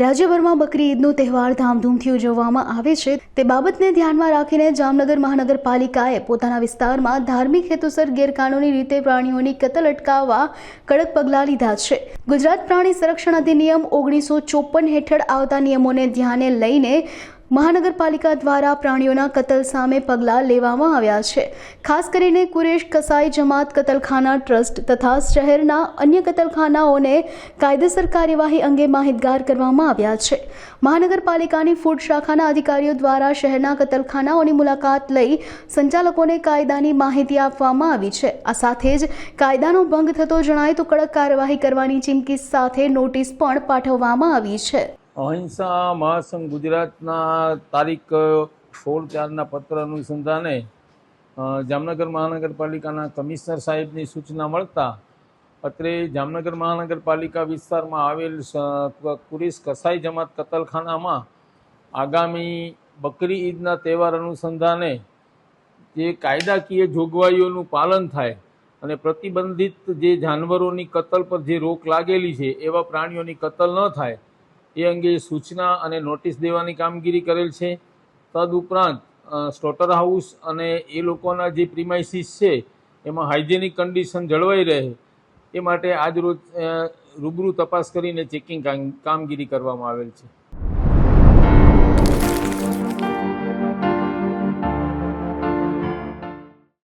રાજ્યભરમાં બકરી ઈદનો તહેવાર ધામધૂમથી ઉજવવામાં આવે છે. તે બાબતને ધ્યાનમાં રાખીને જામનગર મહાનગરપાલિકાએ પોતાના વિસ્તારમાં ધાર્મિક હેતુસર ગેરકાનૂની રીતે પ્રાણીઓની કતલ અટકાવવા કડક પગલાં લીધા છે. ગુજરાત પ્રાણી સંરક્ષણ અધિનિયમ ઓગણીસો ચોપન હેઠળ આવતા નિયમોને ધ્યાને લઈને મહાનગરપાલિકા દ્વારા પ્રાણીઓના કતલ સામે પગલાં લેવામાં આવ્યા છે. ખાસ કરીને કુરેશ કસાઈ જમાત કતલખાના ટ્રસ્ટ તથા શહેરના અન્ય કતલખાનાઓને કાયદેસર કાર્યવાહી અંગે માહિતગાર કરવામાં આવ્યા છે. મહાનગરપાલિકાની ફૂડ શાખાના અધિકારીઓ દ્વારા શહેરના કતલખાનાઓની મુલાકાત લઈ સંચાલકોને કાયદાની માહિતી આપવામાં આવી છે. આ સાથે જ કાયદાનો ભંગ થતો જણાય તો કડક કાર્યવાહી કરવાની ચીમકી સાથે નોટિસ પણ પાઠવવામાં આવી છે. અહિંસા મહાસંઘ ગુજરાતના તારીખ સોળ ચારના પત્ર અનુસંધાને જામનગર મહાનગરપાલિકાના કમિશનર સાહેબની સૂચના મળતા અત્રે જામનગર મહાનગરપાલિકા વિસ્તારમાં આવેલ સ- કુરીશ કસાઈ જમાત કતલખાનામાં આગામી બકરી ઈદના તહેવાર અનુસંધાને જે કાયદાકીય જોગવાઈઓનું પાલન થાય અને પ્રતિબંધિત જે જાનવરોની કતલ પર જે રોક લાગેલી છે એવા પ્રાણીઓની કતલ ન થાય એ અંગે સૂચના અને નોટિસ દેવાની કામગીરી કરેલ છે. તદઉપરાંત સ્ટોટર હાઉસ અને એ લોકોના જે પ્રિમાઇસીસ છે, એમાં હાઇજેનિક કન્ડિશન જળવાઈ રહે. એ માટે આજરોજ રૂબરૂ તપાસ કરીને ચેકિંગ કામ- કામગીરી કરવામાં આવેલ છે.